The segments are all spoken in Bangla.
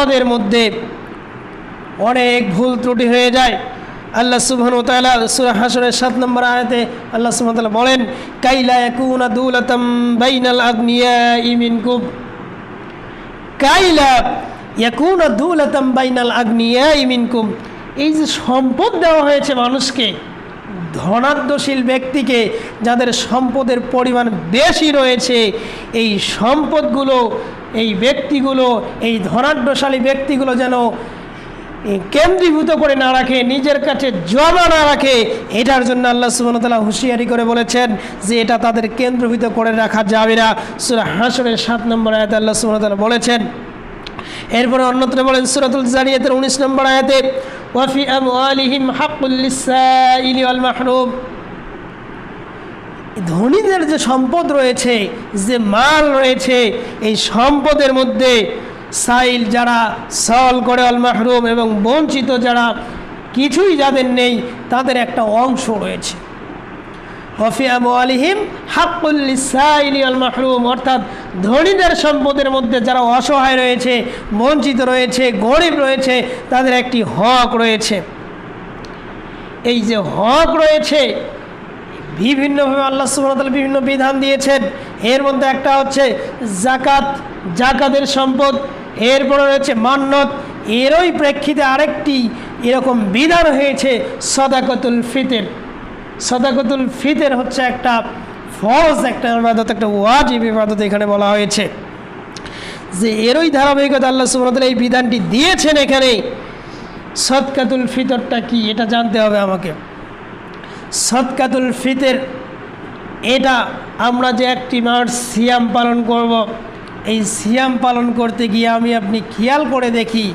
সম্পদের মধ্যে অনেক ভুল ত্রুটি হয়ে যায়। আল্লাহ সুবহান তাআলা সূরা হাসরের 7 নম্বর আয়াতে আল্লাহ সুবহান তাআলা বলেন এই যে সম্পদ দেওয়া হয়েছে মানুষকে ধনাঢ্যশীল ব্যক্তিকে যাদের সম্পদের পরিমাণ বেশি রয়েছে, এই সম্পদগুলো এই ব্যক্তিগুলো, এই ধনাঢ্যশালী ব্যক্তিগুলো যেন কেন্দ্রীভূত করে না রাখে, নিজের কাছে জমা না রাখে, এটার জন্য আল্লাহ সুবহানাহু হুঁশিয়ারি করে বলেছেন যে এটা তাদের কেন্দ্রভূত করে রাখা যাবে না। সূরা হাসরের সাত নম্বর আয়াতে আল্লাহ সুবহানাহু বলেছেন, এরপরে অন্যত্র বলেন সূরাতুল জারিয়াতের উনিশ নম্বর আয়াতে ওয়াফি আমওয়ালিহিম হাক্কুল লিসাইলি ওয়াল মাহরুম। ধনীদের যে সম্পদ রয়েছে, যে মাল রয়েছে, এই সম্পদের মধ্যে সাইল যারা, সল করে অল মাহরুম এবং বঞ্চিত যারা কিছুই যাদের নেই, তাদের একটা অংশ রয়েছে। হফিয়াম আলিহিম হাক্কুল্লিসাইলি আল মাহরুম, অর্থাৎ ধনীদের সম্পদের মধ্যে যারা অসহায় রয়েছে, বঞ্চিত রয়েছে, গরিব রয়েছে, তাদের একটি হক রয়েছে। এই যে হক রয়েছে বিভিন্নভাবে আল্লাহ সুবহানাহু বিভিন্ন বিধান দিয়েছেন। এর মধ্যে একটা হচ্ছে জাকাত জাকাতের সম্পদ, এরপরে রয়েছে মান্নত। এরই প্রেক্ষিতে আরেকটি এরকম বিধান হয়েছে, সদাকতুল ফিতের। সদাকতুল ফিতের হচ্ছে একটা ফরজ, একটা ইবাদত, একটা ওয়াজিব ইবাদত এখানে বলা হয়েছে। যে এরই ধারাবাহিকতা আল্লাহ সুবহানাহু এই বিধানটি দিয়েছেন এখানে। সদকাতুল ফিতরটা কি, এটা জানতে হবে আমাকে। সদকাতুল ফিতের। এটা আমরা যে একটি মাস সিয়াম পালন করব, এই সিয়াম পালন করতে গিয়ে আমি আপনি খেয়াল করে দেখি,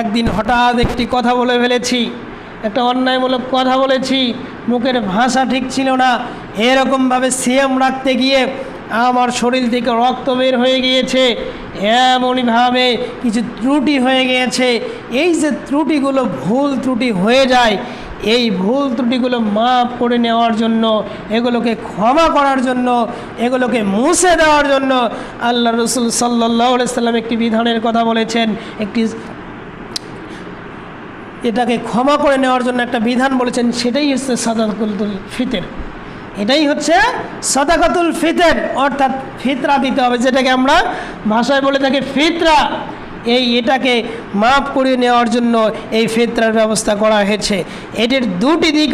একদিন হঠাৎ একটি কথা বলে ফেলেছি, একটা অন্যায়মূলক কথা বলেছি, মুখের ভাষা ঠিক ছিল না, এরকমভাবে সিয়াম রাখতে গিয়ে আমার শরীর থেকে রক্ত বের হয়ে গিয়েছে, এমনইভাবে কিছু ত্রুটি হয়ে গিয়েছে, এই যে ত্রুটিগুলো ভুল ত্রুটি হয়ে যায় এই ভুল ত্রুটিগুলো মাফ করে নেওয়ার জন্য, এগুলোকে ক্ষমা করার জন্য, এগুলোকে মুছে দেওয়ার জন্য আল্লাহ রসুল সাল্লাহ সাল্লাম একটি বিধানের কথা বলেছেন। একটি এটাকে ক্ষমা করে নেওয়ার জন্য একটা বিধান বলেছেন, সেটাই হচ্ছে সাদাকুল ফিতের। এটাই হচ্ছে সাদাকাতুল ফিতের, অর্থাৎ ফিতরা দিতে হবে, যেটাকে আমরা ভাষায় বলে থাকি ফিতরা। এই এটাকে মাফ করে নেওয়ার জন্য এই ফেতরার ব্যবস্থা করা হয়েছে। এটির দুটি দিক